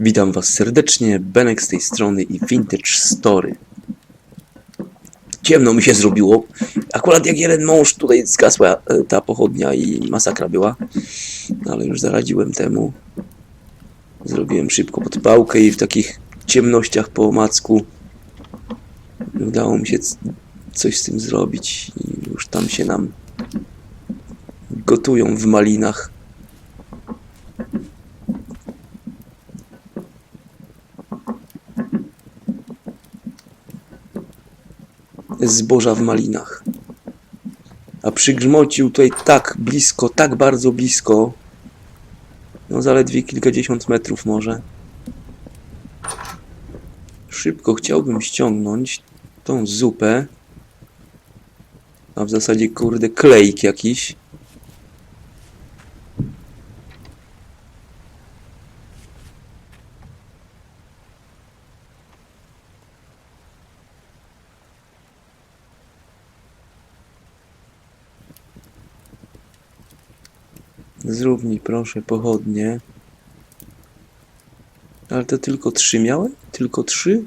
Witam Was serdecznie, Benek z tej strony i Vintage Story. Ciemno mi się zrobiło. Akurat jak jeden mąż tutaj zgasła e, ta pochodnia i masakra była. Ale już zaradziłem temu. Zrobiłem szybko podpałkę i w takich ciemnościach po omacku udało mi się coś z tym zrobić. I już tam się nam gotują w malinach. Zboża w malinach. A przygrzmocił tutaj tak blisko, tak bardzo blisko, no zaledwie kilkadziesiąt metrów może. Szybko chciałbym ściągnąć tą zupę, a w zasadzie kurde klejk jakiś. Zrób mi proszę pochodnie. Ale to tylko trzy miałem? Tylko trzy?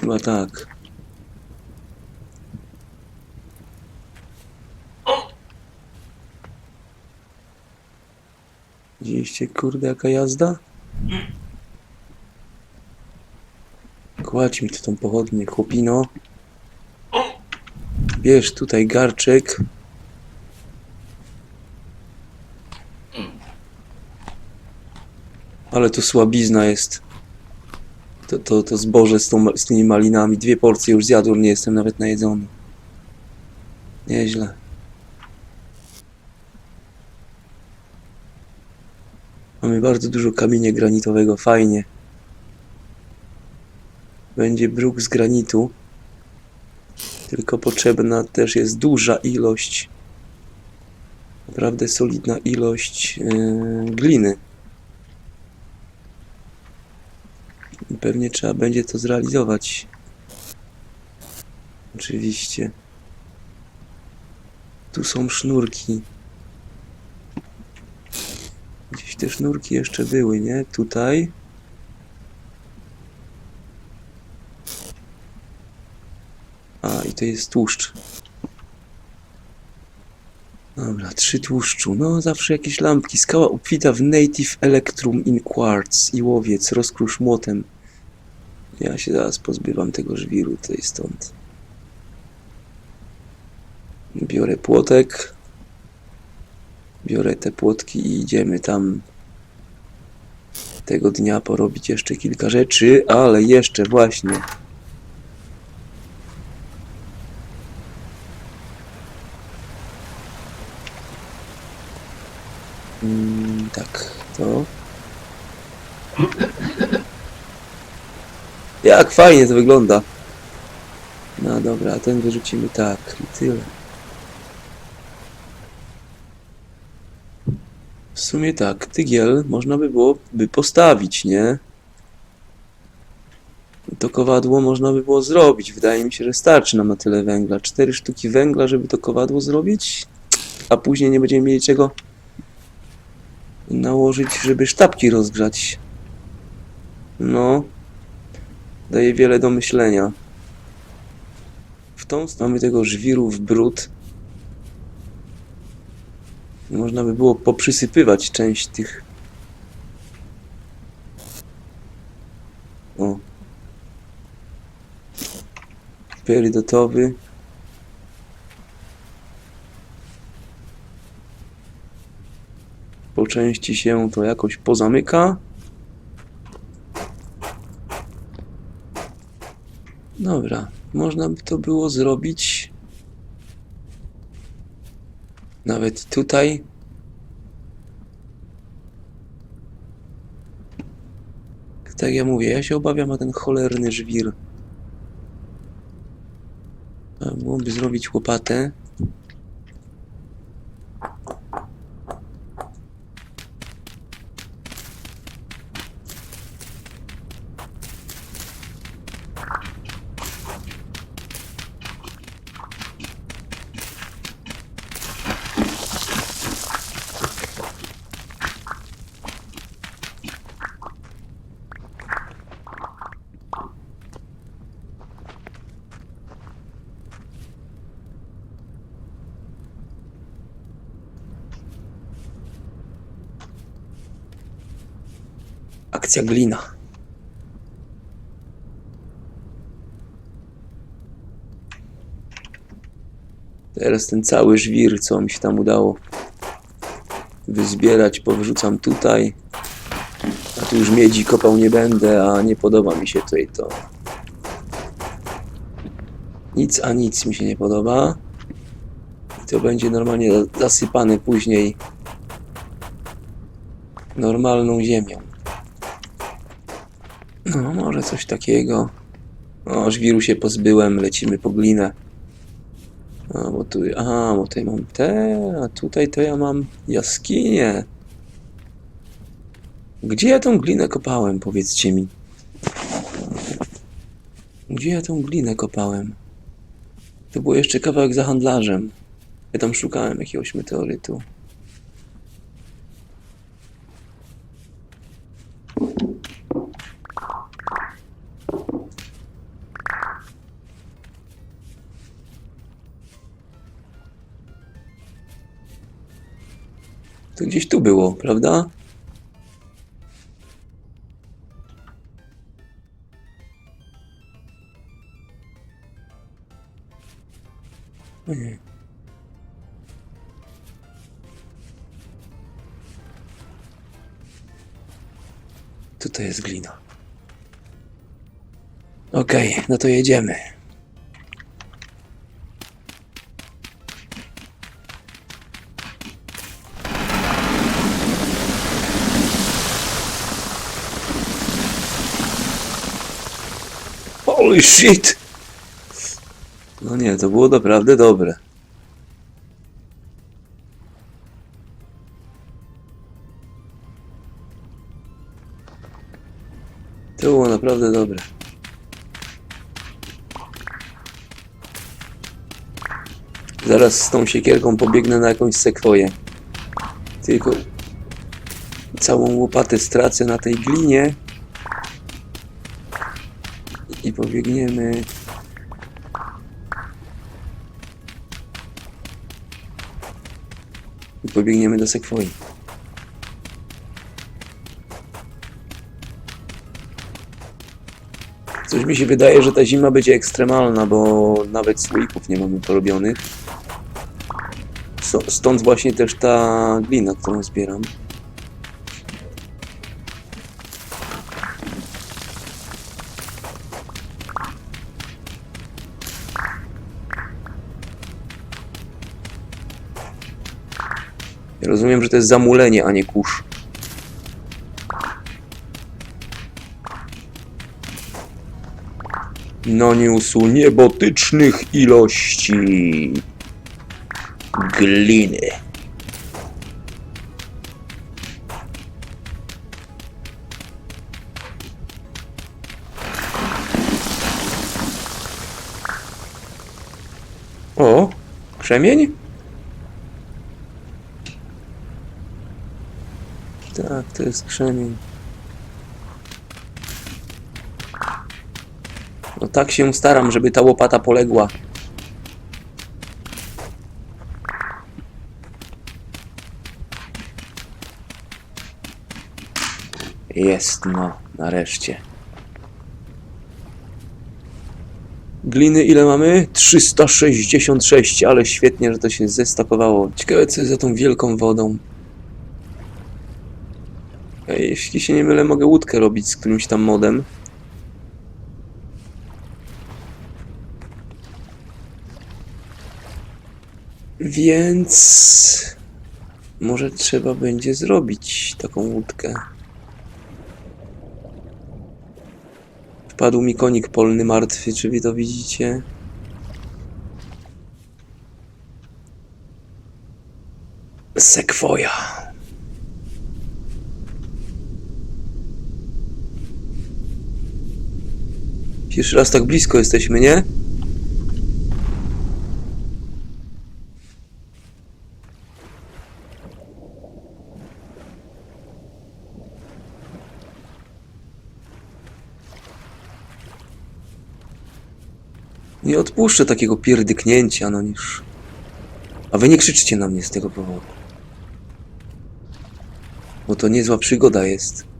Chyba tak. Widzieliście kurde jaka jazda? Kładź mi tu tą pochodnię, chłopino. Bierz tutaj garczek. Ale to słabizna jest. To, to, to zboże z, tą, z tymi malinami. Dwie porcje już zjadłem, nie jestem nawet najedzony. Nieźle. Mamy bardzo dużo kamienia granitowego, fajnie. Będzie bruk z granitu. Tylko potrzebna też jest duża ilość, naprawdę solidna ilość yy, gliny. I pewnie trzeba będzie to zrealizować. Oczywiście. Tu są sznurki. Gdzieś te sznurki jeszcze były, nie? Tutaj. A, i to jest tłuszcz. Dobra, trzy tłuszczu. No, zawsze jakieś lampki. Skała obfita w Native Electrum in Quartz i łowiec, rozkrusz młotem. Ja się zaraz pozbywam tego żwiru tutaj stąd. Biorę płotek. Biorę te płotki i idziemy tam tego dnia porobić jeszcze kilka rzeczy, ale jeszcze właśnie tak, to. Jak fajnie to wygląda. No dobra, ten wyrzucimy tak i tyle. W sumie tak, tygiel można by było by postawić, nie? To kowadło można by było zrobić. Wydaje mi się, że starczy nam na tyle węgla. Cztery sztuki węgla, żeby to kowadło zrobić, a później nie będziemy mieli czego nałożyć, żeby sztabki rozgrzać. No, daje wiele do myślenia. W tą stronę mamy tego żwiru w brud. Można by było poprzysypywać część tych. O. Perydotowy. Po części się to jakoś pozamyka. Dobra, można by to było zrobić nawet tutaj. Tak ja mówię, ja się obawiam o ten cholerny żwir. Byłoby zrobić łopatę. Akcja glina. Teraz ten cały żwir, co mi się tam udało wyzbierać, powrzucam tutaj. A tu już miedzi kopał nie będę, a nie podoba mi się tutaj to. Nic a nic mi się nie podoba. I to będzie normalnie za- zasypane później normalną ziemią. No, może coś takiego. O, żwiru się pozbyłem, lecimy po glinę. A, bo tu, aha, bo tutaj mam te, a tutaj to ja mam jaskinię. Gdzie ja tą glinę kopałem, powiedzcie mi? Gdzie ja tą glinę kopałem? To było jeszcze kawałek za handlarzem. Ja tam szukałem jakiegoś meteorytu. To gdzieś tu było, prawda? Nie. Tutaj jest glina. Okej, no to jedziemy. Holy shit! No nie, to było naprawdę dobre. To było naprawdę dobre. Zaraz z tą siekierką pobiegnę na jakąś sekwoję. Tylko całą łopatę stracę na tej glinie. I pobiegniemy. I pobiegniemy do sekwoi. Coś mi się wydaje, że ta zima będzie ekstremalna, bo nawet słoików nie mamy porobionych. Stąd właśnie też ta glina, którą zbieram. Ja rozumiem, że to jest zamulenie, a nie kurz. Naniósł niebotycznych ilości gliny. O, krzemień? Tak, to jest krzemień. No tak się staram, żeby ta łopata poległa. Jest, no, nareszcie. Gliny ile mamy? 366, ale świetnie, że to się zestakowało. Ciekawe co jest za tą wielką wodą. Jeśli się nie mylę, mogę łódkę robić z którymś tam modem. Więc może trzeba będzie zrobić taką łódkę. Wpadł mi konik polny martwy, czy wy to widzicie? Sekwoja. Pierwszy raz tak blisko jesteśmy, nie? Nie odpuszczę takiego pierdyknięcia, no niż... A wy nie krzyczcie na mnie z tego powodu. Bo to niezła przygoda jest.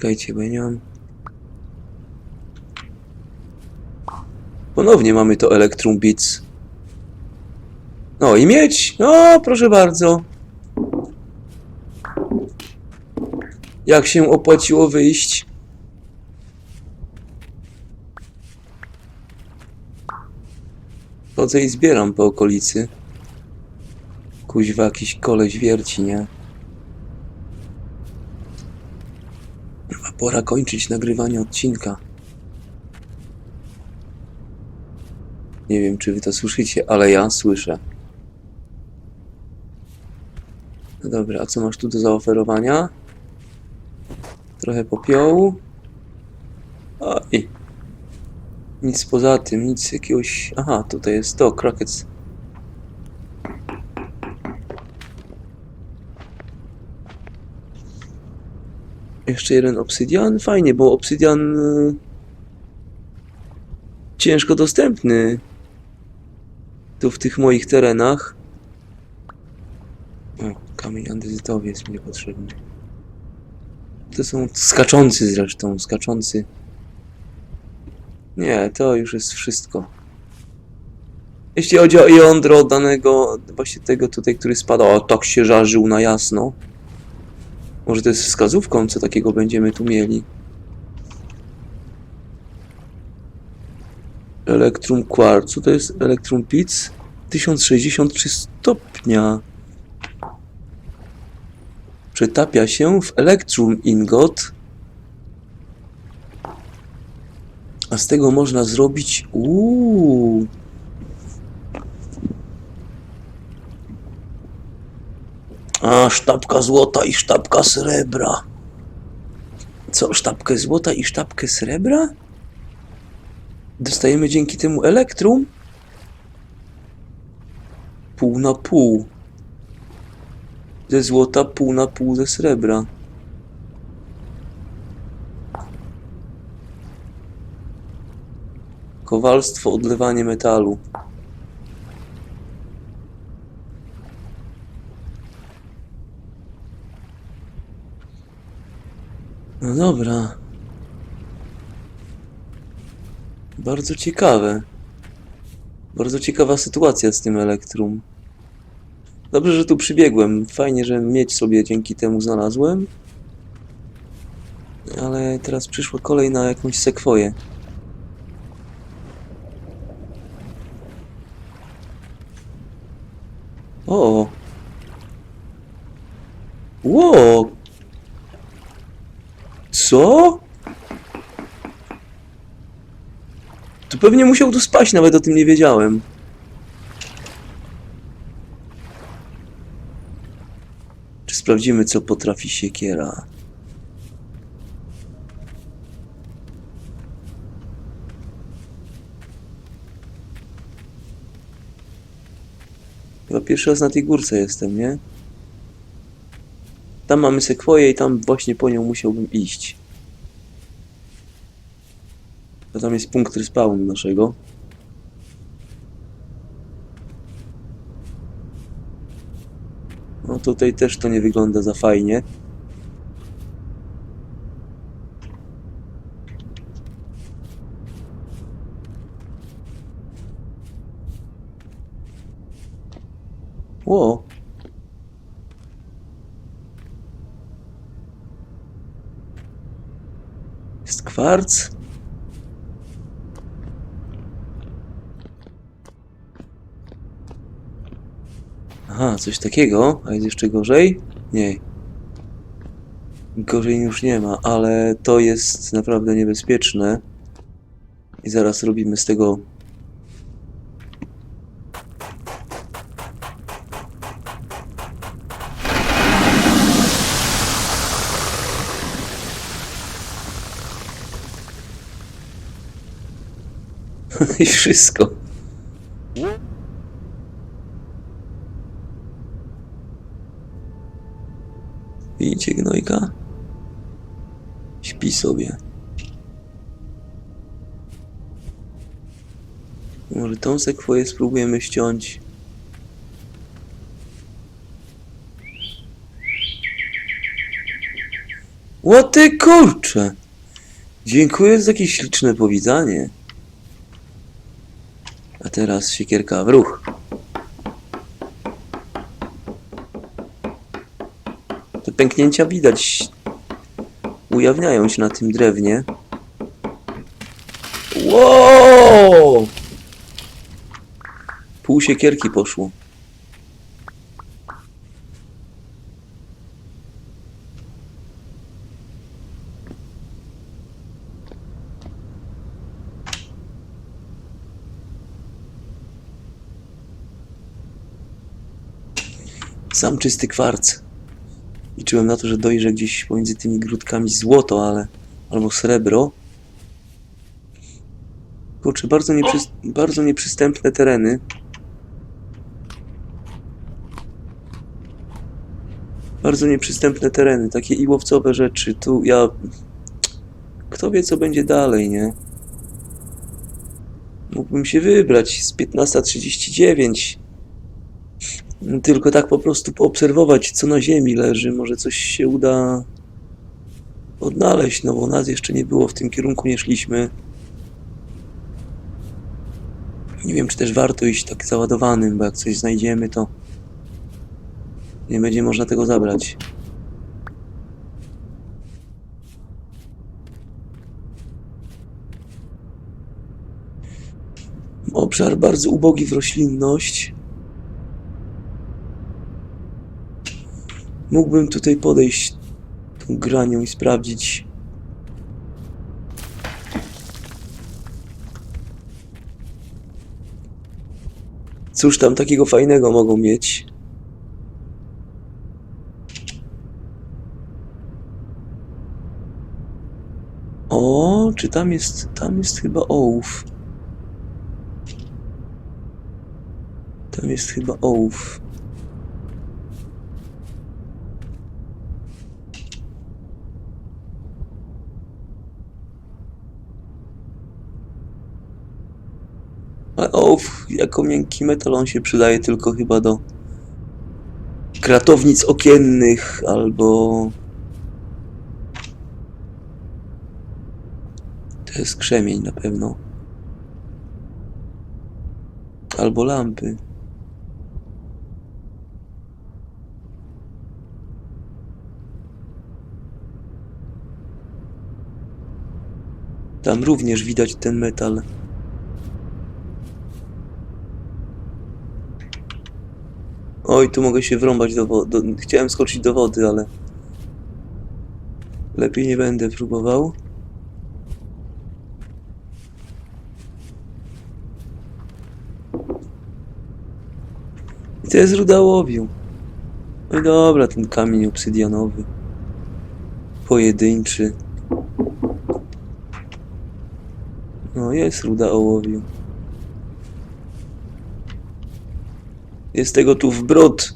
Czekajcie, bo ja nie mam... Ponownie mamy to Electrum Beats. No i mieć! No, proszę bardzo. Jak się opłaciło wyjść? Chodzę i zbieram po okolicy. Kuźwa, jakiś koleś wierci, nie? Chyba pora kończyć nagrywanie odcinka. Nie wiem, czy wy to słyszycie, ale ja słyszę. No dobra, a co masz tu do zaoferowania? Trochę popiołu. Oj. Nic poza tym, nic jakiegoś... Aha, tutaj jest to, Krakec. Jeszcze jeden obsydian? Fajnie, bo obsydian... y, Ciężko dostępny. Tu w tych moich terenach. O, kamień andezytowy jest mi niepotrzebny. To są skaczący zresztą, skaczący. Nie, to już jest wszystko. Jeśli chodzi o jądro danego, właśnie tego tutaj, który spada, o tak się żarzył na jasno. Może to jest wskazówką, co takiego będziemy tu mieli. Elektrum kwarcu, to jest Elektrum Pits. 1063 stopnia. Przetapia się w Elektrum Ingot. A z tego można zrobić... Uuu. A, sztabka złota i sztabka srebra. Co, sztabkę złota i sztabkę srebra? Dostajemy dzięki temu elektrum? Pół na pół. Ze złota pół na pół ze srebra. Kowalstwo, odlewanie metalu. No dobra. Bardzo ciekawe. Bardzo ciekawa sytuacja z tym elektrum. Dobrze, że tu przybiegłem. Fajnie, że mieć sobie dzięki temu znalazłem. Ale teraz przyszła kolej na jakąś sekwoję. O! Ło! Co? Tu pewnie musiał tu spaść, nawet o tym nie wiedziałem. Czy sprawdzimy, co potrafi siekiera? Chyba pierwszy raz na tej górce jestem, nie? Tam mamy sekwoję i tam właśnie po nią musiałbym iść. Bo tam jest punkt respawnu naszego. No tutaj też to nie wygląda za fajnie. Ło! Jest kwarc? Aha, coś takiego. A jest jeszcze gorzej? Nie. Gorzej już nie ma, ale to jest naprawdę niebezpieczne. I zaraz robimy z tego. I wszystko. Widzicie gnojka? Śpi sobie. Może tą sekwoję spróbujemy ściąć. Ło ty kurcze! Dziękuję za takie śliczne powitanie. Teraz siekierka w ruch. Te pęknięcia widać. Ujawniają się na tym drewnie. Wow! Pół siekierki poszło. Sam czysty kwarc. Liczyłem na to, że dojrzę gdzieś pomiędzy tymi grudkami złoto, ale... albo srebro. Kurczę, bardzo, nieprzys... bardzo nieprzystępne tereny. Bardzo nieprzystępne tereny, takie i łowcowe rzeczy. Tu ja... Kto wie, co będzie dalej, nie? Mógłbym się wybrać z 15.39. Tylko tak po prostu poobserwować, co na ziemi leży. Może coś się uda odnaleźć, no bo nas jeszcze nie było, w tym kierunku nie szliśmy. Nie wiem, czy też warto iść tak załadowanym, bo jak coś znajdziemy, to nie będzie można tego zabrać. Obszar bardzo ubogi w roślinność. Mógłbym tutaj podejść tą granią i sprawdzić. Cóż tam takiego fajnego mogą mieć? O, czy tam jest, tam jest chyba ołów. Tam jest chyba ołów. Ale ołów jako miękki metal on się przydaje tylko chyba do kratownic okiennych albo to jest krzemień na pewno. Albo lampy. Tam również widać ten metal. Oj, tu mogę się wrąbać do wody. Chciałem skoczyć do wody, ale lepiej nie będę próbował. I to jest ruda ołowiu. No i dobra, ten kamień obsydianowy. Pojedynczy. No, jest ruda ołowiu. Jest tego tu w brod.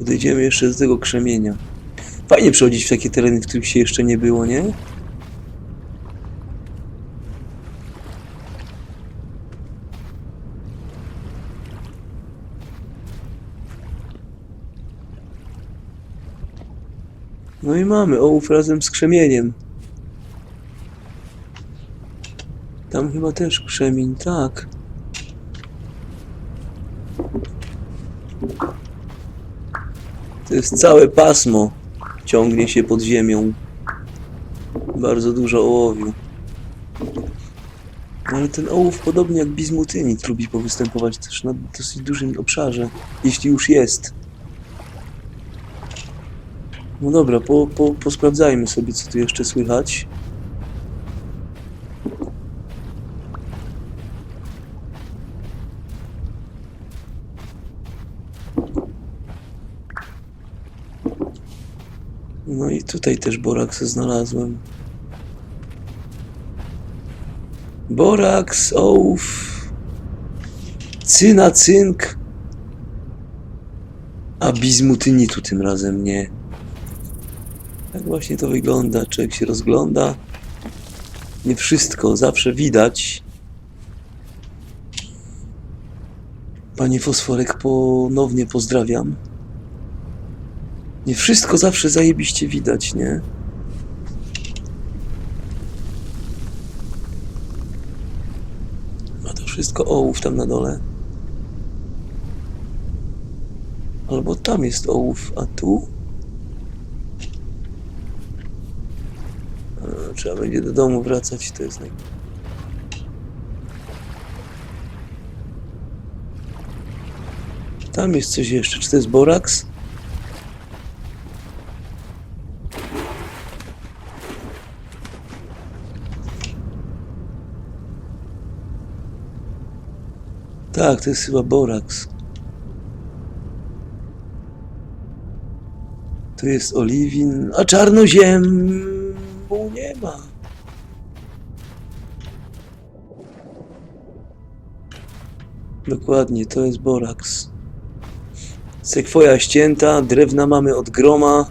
Odejdziemy jeszcze z tego krzemienia. Fajnie przechodzić w takie tereny, w których się jeszcze nie było, nie? No i mamy ołów razem z krzemieniem. Tam chyba też krzemień, tak. To jest całe pasmo. Ciągnie się pod ziemią. Bardzo dużo ołowiu. Ale ten ołów, podobnie jak bizmutynit, lubi powystępować też na dosyć dużym obszarze, jeśli już jest. No dobra, po, po, posprawdzajmy sobie, co tu jeszcze słychać. No i tutaj też boraks znalazłem. Boraks, ołów, cyna, cynk, a bizmutynitu tym razem nie. Tak właśnie to wygląda. Człowiek się rozgląda. Nie wszystko zawsze widać. Panie Fosforek, ponownie pozdrawiam. Nie wszystko zawsze zajebiście widać, nie? A to wszystko ołów tam na dole. Albo tam jest ołów, a tu? Trzeba będzie do domu wracać, to jest. Tam jest coś jeszcze. Czy to jest boraks? Tak, to jest chyba boraks. Tu jest oliwin, a czarnoziemu nie ma. Dokładnie, to jest boraks. Sekwoja ścięta, drewna mamy od groma.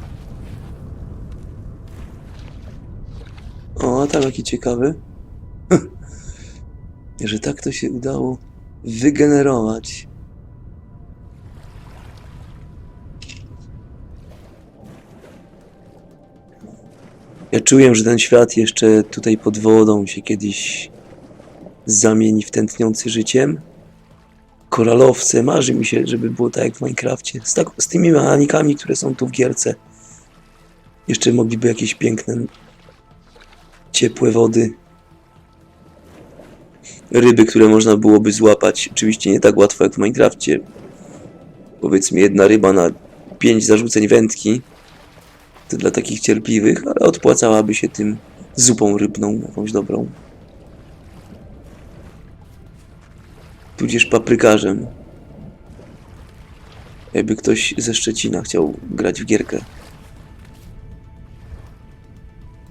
O, a tam jaki ciekawy. Że tak to się udało wygenerować. Ja czuję, że ten świat jeszcze tutaj pod wodą się kiedyś zamieni w tętniący życiem. Koralowce, marzy mi się, żeby było tak jak w Minecrafcie. Z, tak, z tymi mechanikami, które są tu w gierce. Jeszcze mogliby jakieś piękne, ciepłe wody. Ryby, które można byłoby złapać. Oczywiście nie tak łatwo jak w Minecrafcie. Powiedzmy jedna ryba na pięć zarzuceń wędki. To dla takich cierpliwych, ale odpłacałaby się tym zupą rybną, jakąś dobrą. Tudzież paprykarzem. Jakby ktoś ze Szczecina chciał grać w gierkę.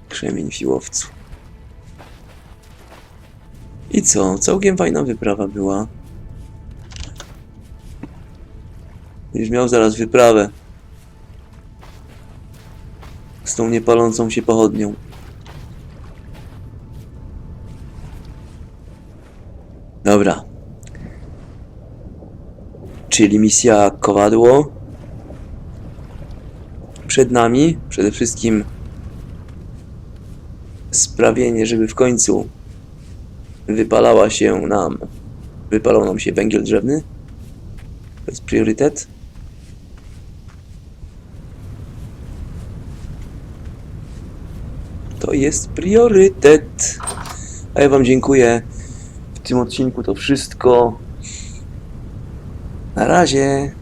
Krzemień w Siłowcu. I co? Całkiem fajna wyprawa była. Już miał zaraz wyprawę. Z tą niepalącą się pochodnią. Dobra. Czyli misja kowadło. Przed nami przede wszystkim sprawienie, żeby w końcu wypalała się nam, wypalał nam się węgiel drzewny. To jest priorytet. To jest priorytet. A ja Wam dziękuję. W tym odcinku to wszystko. Na razie.